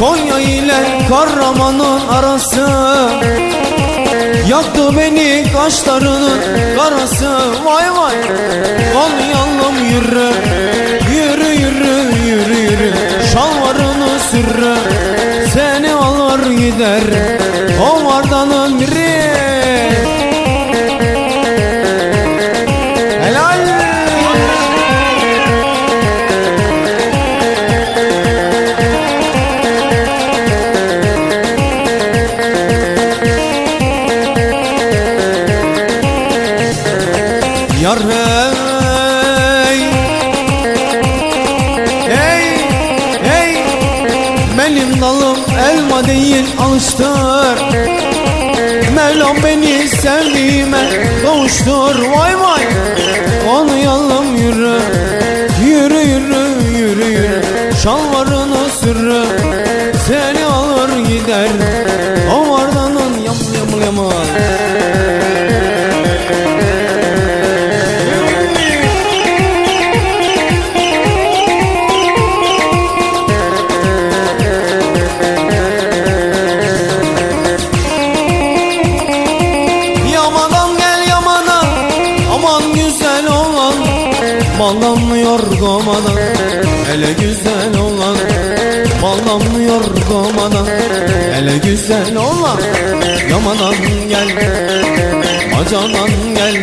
Konya ile Kahraman'ın arası. Yaktı beni kaşlarının karası. Vay vay. Konyalım yürü. Yürü yürü yürü yürü. Şalvarını sürü Seni alır gider. Kovardanın Yar hey Hey hey Benim dalım elma değil alıştır Mevlam beni sevdiğime kavuştur. Vay vay Konuyalım yürü Yürü güzel. Olan Yamadan gel Bacadan gel.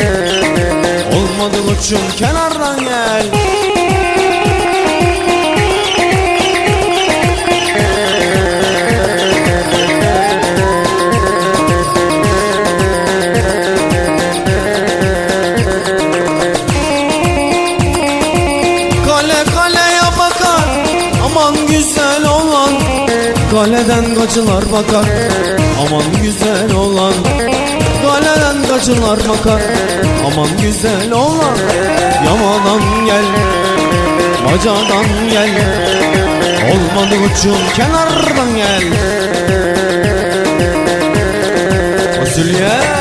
Olmadı koçum kenardan gel Kaleden kaçılar bakar Aman güzel olan. Kaleden kaçılar bakar Aman güzel olan. Yamadan gel Bacadan gel. Olmadı uçum kenardan gel. Fasulye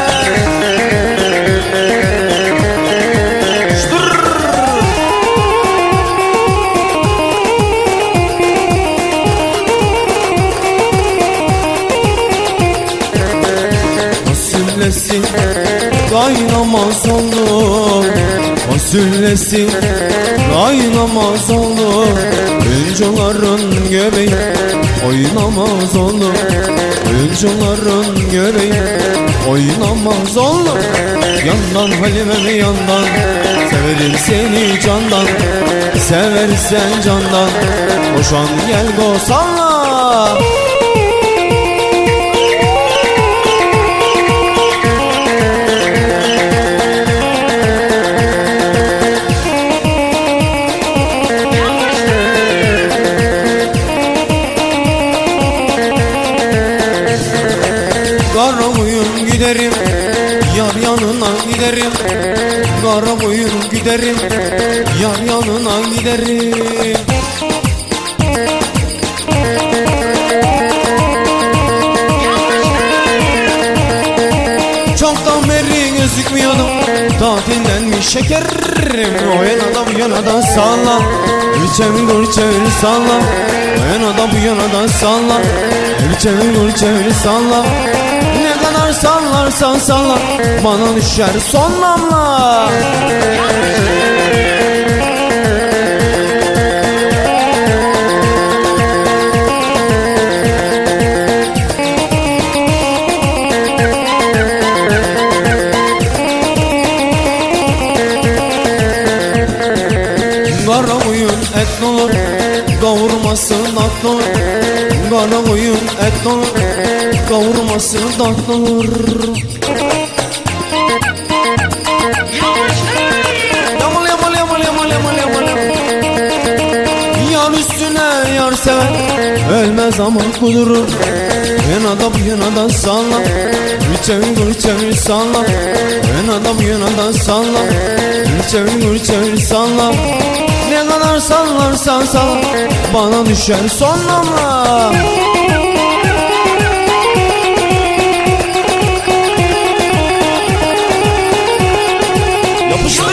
Fasulyesi kaynamaz oldu Fasulyesi kaynamaz oldu Oyuncuların göbeği oynamaz oldu Oyuncuların göbeği oynamaz oldu Yandan Halime mi yandan? Severim seni candan. Seversen candan. Boşan gel go Çoktan beri gözükmüyordum. Tatildenmiş şekerim O yana da bu yana da salla. Bir çevir dur çevir salla. O yana da bu yana da salla. Bir çevir çevir salla. Ne kadar sallarsan salla. Bana düşer son damla Yamal yamal Yar üstüne yar sever Ölmez ama kudurur Yana da bu yana da salla Bir çevir dur çevir salla. Yana da bu yana da salla Bir çevir dur çevir salla. Ne kadar sallarsan salla Bana düşer Yapıştır.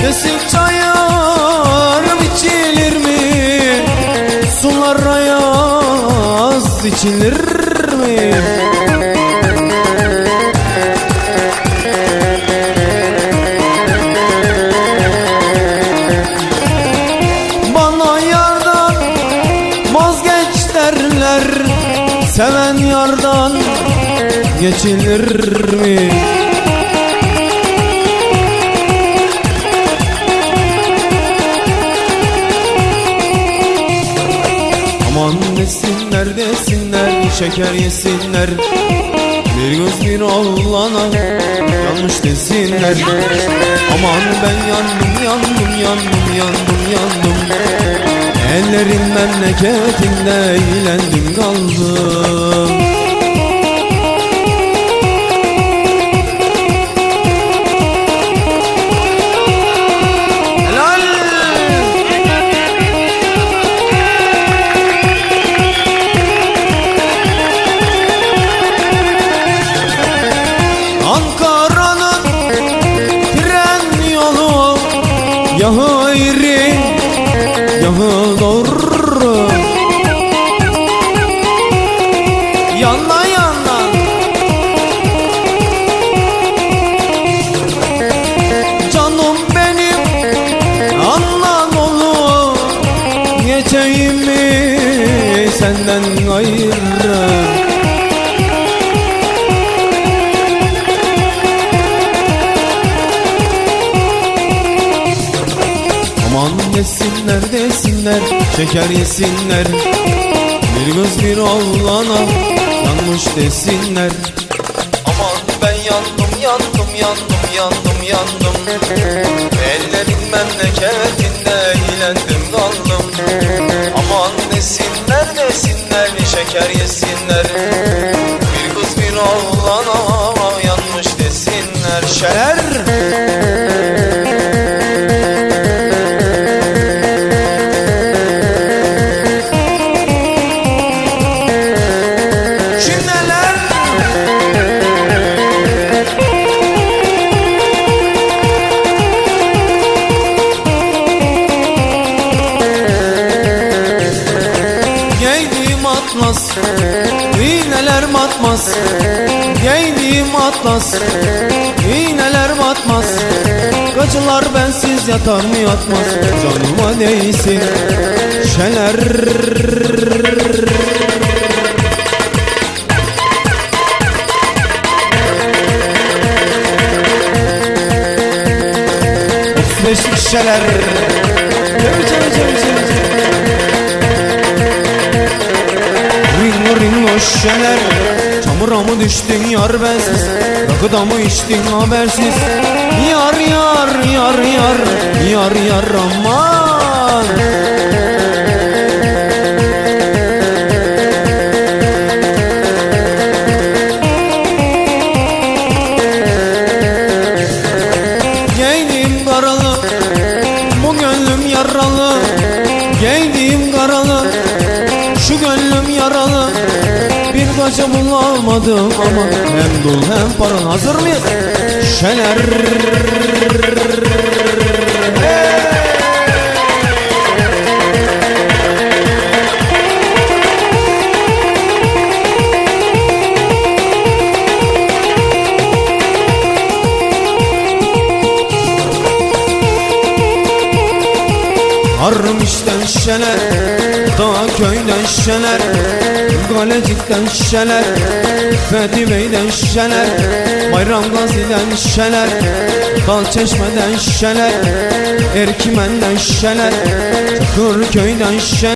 Kesik çayarım içilir mi? Sulara yaz içilir Seven yardan geçilir mi? Aman desinler desinler şeker yesinler. Bir göz bir oğlana yanlış desinler. Aman ben yandım yandım yandım yandım yandım Ellerin memleketinde eğlendim kaldım Helal! Ankara'nın tren yolu eğri Yahu doğru şeker yesinler Bir göz bir oğlana yanmış desinler. Aman ben yandım yandım yandım yandım yandım. Ellerin memleketinde eğlendim kaldım Aman desinler desinler şeker yesinler. Bir kız bir oğlana yanmış desinler. Şener Atlas iğneler matmaz. Giydiğim atlas iğneler batmaz Gacılar bensiz yatar mı yatmaz? Canıma değsin. Şener. Beş şişeler şişeler Çamura mı düştün yar bensiz? Rakıda mı içtin habersiz? Yar yar yar yar Yar yar aman Kaça bulamadım ama Hem dul hem para hazır mıyız? Şener Harmış'tan şener Dağ köyden şener Galecik'ten şener Fethi Bey'den şener Bayram Gazi'den şener Dal Çeşme'den şener Erkimen'den şener Çakırköy'den şener